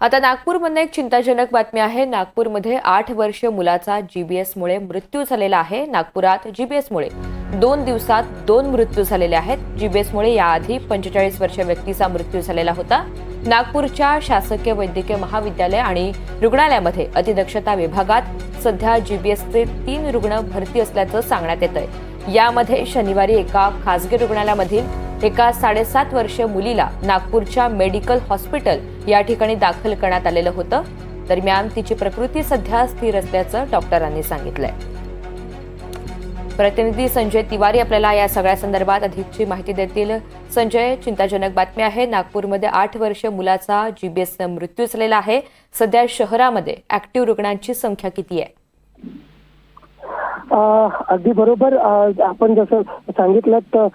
आता नागपूरमधनं एक चिंताजनक बातमी आहे. नागपूरमध्ये आठ वर्षीय मुलाचा जीबीएसमुळे मृत्यू झालेला आहे. नागपुरात जीबीएसमुळे दोन दिवसात दोन मृत्यू झालेले आहेत. जीबीएसमुळे याआधी पंचेचाळीस वर्षीय व्यक्तीचा मृत्यू झालेला होता. नागपूरच्या शासकीय वैद्यकीय महाविद्यालय आणि रुग्णालयामध्ये अतिदक्षता विभागात सध्या जीबीएसचे तीन रुग्ण भरती असल्याचं सांगण्यात येत आहे यामध्ये शनिवारी एका खासगी रुग्णालयामधील एका साडेसात वर्षीय मुलीला नागपूरच्या मेडिकल हॉस्पिटल या ठिकाणी दाखल करण्यात आलेलं होतं. दरम्यान तिची प्रकृती सध्या स्थिर असल्याचं डॉक्टरांनी सांगितलंय. प्रतिनिधी संजय तिवारी आपल्याला या सगळ्या संदर्भात अधिकची माहिती देतील. संजय चिंताजनक बातमी आहे. नागपूरमध्ये आठ वर्षीय मुलाचा जीबीएसनं मृत्यू झालेला आहे. सध्या शहरामध्ये ऍक्टिव्ह रुग्णांची संख्या किती आहे? अगदी बरोबर. आपण जसं सांगितलं तर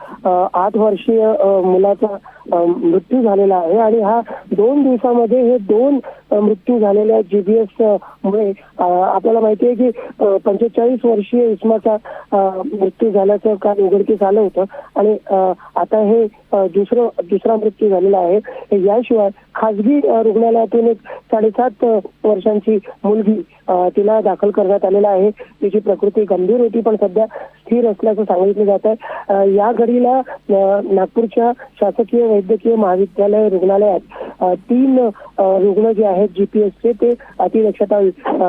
आठ वर्षीय मुलाचा मृत्यू झालेला आहे आणि हा दोन दिवसामध्ये हे दोन मृत्यू झालेल्या जीबीएस मुळे आपल्याला माहिती आहे की पंचेचाळीस वर्षीय इस्माचा मृत्यू झाल्याचं काल उघडकीस आलं होतं. आणि आता हे दुसरं दुसरा मृत्यू झालेला आहे. याशिवाय खासगी रुग्णालयातून एक साडेसात वर्षांची मुलगी तिला दाखल करण्यात आलेला आहे. तिची प्रकृती गंभीर होती पण सध्या स्थिर असल्याचं सांगितलं जात आहे. या घडीला नागपूरच्या शासकीय वैद्यकीय महाविद्यालय रुग्णालयात तीन रुग्ण जे आहेत जीपीएसचे ते अतिदक्षता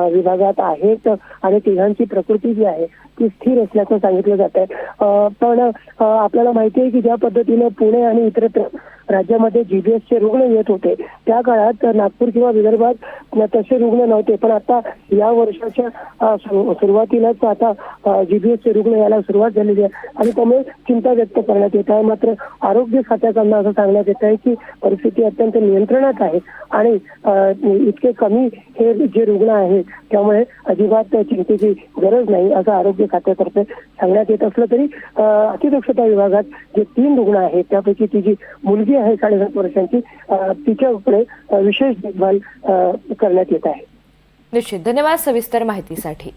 विभागात आहेत आणि तिघांची प्रकृती जी आहे ती स्थिर असल्याचं सांगितलं जात आहे. पण आपल्याला माहिती आहे की ज्या पद्धतीनं पुणे आणि इतरत्र राज्यामध्ये जीबीएसचे रुग्ण येत होते. त्या काळात नागपूर किंवा विदर्भात तसे रुग्ण नव्हते. पण आता या वर्षाच्या सुरुवातीलाच आता जीबीएसचे रुग्ण यायला सुरुवात झालेली आहे. आणि त्यामुळे चिंता व्यक्त करण्यात येत आहे. मात्र आरोग्य खात्याकडनं असं सांगण्यात येत आहे की परिस्थिती अत्यंत नियंत्रणात आहे. आणि इतके कमी हे जे रुग्ण आहेत त्यामुळे अजिबात चिंतेची गरज नाही असं आरोग्य खात्यातर्फे सांगण्यात येत असलं तरी अतिदक्षता विभागात जे तीन रुग्ण आहेत त्यापैकी ती जी मुलगी आहे साडेसात वर्षांची तिच्याकडे विशेष देखभाल करण्यात येत आहे. निश्चित. धन्यवाद सविस्तर माहितीसाठी.